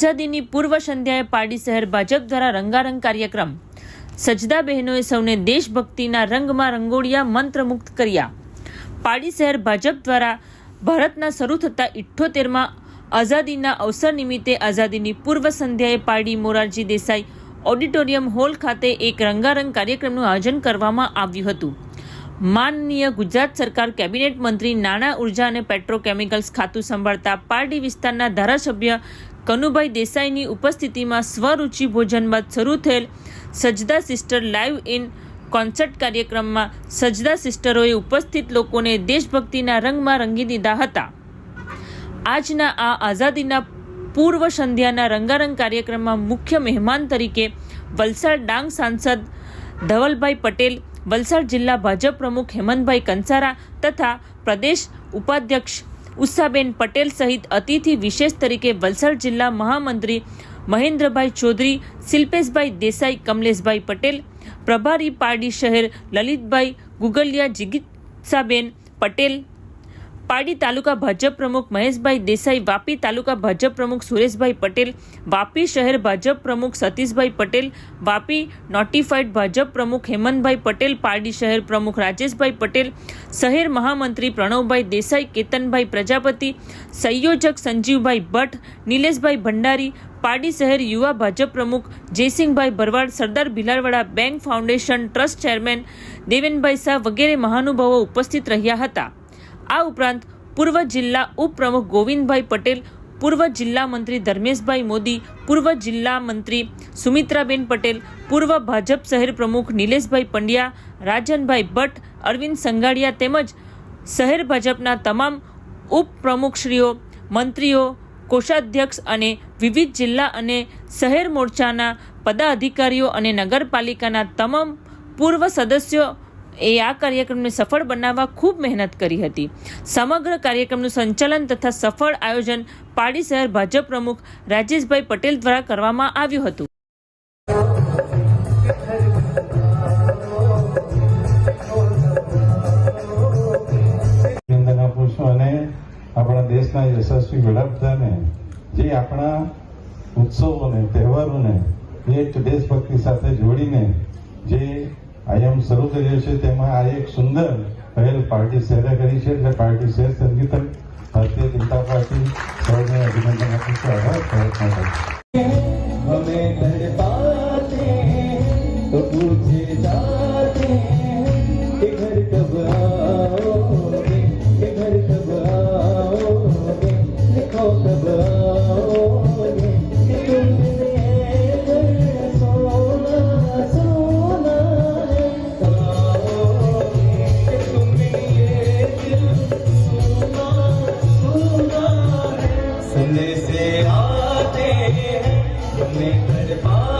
આઝાદીની પૂર્વ સંધ્યાએ પારડી શહેર ભાજપ દ્વારા રંગારંગ કાર્યક્રમ. સજદા બહેનોએ સૌને દેશભક્તિના રંગમાં રંગોળિયા મંત્રમુગ્ધ કર્યા. પારડી શહેર ભાજપ દ્વારા ભારતના શરૂ થતા ઇઠ્ઠોતેરમાં આઝાદીના અવસર નિમિત્તે આઝાદીની પૂર્વ સંધ્યાએ પારડી મોરારજી દેસાઈ ઓડિટોરિયમ હોલ ખાતે એક રંગારંગ કાર્યક્રમનું આયોજન કરવામાં આવ્યું હતું. માનનીય ગુજરાત સરકાર કેબિનેટ મંત્રી નાણાં ઊર્જા અને પેટ્રોકેમિકલ્સ ખાતું સંભાળતા પારડી વિસ્તારના ધારાસભ્ય કનુભાઈ દેસાઈની ઉપસ્થિતિમાં સ્વરૂચિ ભોજન બાદ શરૂ થયેલ Sajda sister live in concert કાર્યક્રમમાં સજદા સિસ્ટરોએ ઉપસ્થિત લોકોને દેશભક્તિના રંગમાં રંગી દીધા હતા. આજના આ આઝાદીના પૂર્વ સંધ્યાના રંગારંગ કાર્યક્રમમાં મુખ્ય મહેમાન તરીકે વલસાડ ડાંગ સાંસદ ધવલભાઈ પટેલ, વલસાડ જિલ્લા ભાજપ પ્રમુખ હેમંતભાઈ કંસારા તથા પ્રદેશ ઉપાધ્યક્ષ ઉષાબેન પટેલ સહિત અતિથિ વિશેષ તરીકે વલસાડ જિલ્લા મહામંત્રી મહેન્દ્રભાઈ ચૌધરી, શિલ્પેશભાઈ દેસાઈ, કમલેશભાઈ પટેલ, પ્રભારી પારડી શહેર લલિતભાઈ ગુગલિયા, જિગીત્સાબેન પટેલ પારડી તાલુકા ભાજપ પ્રમુખ મહેશભાઈ દેસાઈ, વાપી તાલુકા ભાજપ પ્રમુખ સુરેશભાઈ પટેલ, વાપી શહેર ભાજપ પ્રમુખ સતીશભાઈ પટેલ, વાપી નોટિફાઈડ ભાજપ પ્રમુખ હેમંતભાઈ પટેલ, પારડી શહેર પ્રમુખ રાજેશભાઈ પટેલ, શહેર મહામંત્રી પ્રણવભાઈ દેસાઈ, કેતનભાઈ પ્રજાપતિ, સંયોજક સંજીવભાઈ ભટ્ટ, નિલેશભાઈ ભંડારી, પારડી શહેર યુવા ભાજપ પ્રમુખ Jaysinhbhai Bharwad, Sardar Bhilarwada bank foundation trust chairman Devenbhai Shah વગેરે મહાનુભાવો ઉપસ્થિત રહ્યા હતા. આ ઉપરાંત પૂર્વ જિલ્લા ઉપપ્રમુખ ગોવિંદભાઈ પટેલ, પૂર્વ જિલ્લા મંત્રી ધર્મેશભાઈ મોદી, પૂર્વ જિલ્લા મંત્રી સુમિત્રાબેન પટેલ, પૂર્વ ભાજપ શહેર પ્રમુખ નિલેશભાઈ પંડ્યા, રાજનભાઈ ભટ્ટ, અરવિંદ સંઘાડિયા તેમજ શહેર ભાજપના તમામ ઉપપ્રમુખશ્રીઓ, મંત્રીઓ, કોષાધ્યક્ષ અને વિવિધ જિલ્લા અને શહેર મોરચાના પદાધિકારીઓ અને નગરપાલિકાના તમામ પૂર્વ સદસ્યો એ આ કાર્યક્રમને સફળ બનાવવા ખૂબ મહેનત કરી હતી. સમગ્ર કાર્યક્રમનું સંચાલન તથા સફળ આયોજન પાડી શહેર ભાજપ પ્રમુખ રાજેશભાઈ પટેલ દ્વારા કરવામાં આવ્યું હતું. આપણા દેશના યશસ્વી વડાપ્રધાને, જે આપણા ઉત્સવોને, તહેવારોને એક દેશભક્તિ સાથે જોડીને જે આઈએમ શરૂ કર્યો છે તેમાં આ એક સુંદર પહેલ પાર્ટી શેરે કરી છે એટલે party share સંગીતન Bharatiya Janata party સૌને અભિનંદન આપું છું. આભાર. પ્રયત્ન કરું તો પૂછે तुमने घर पा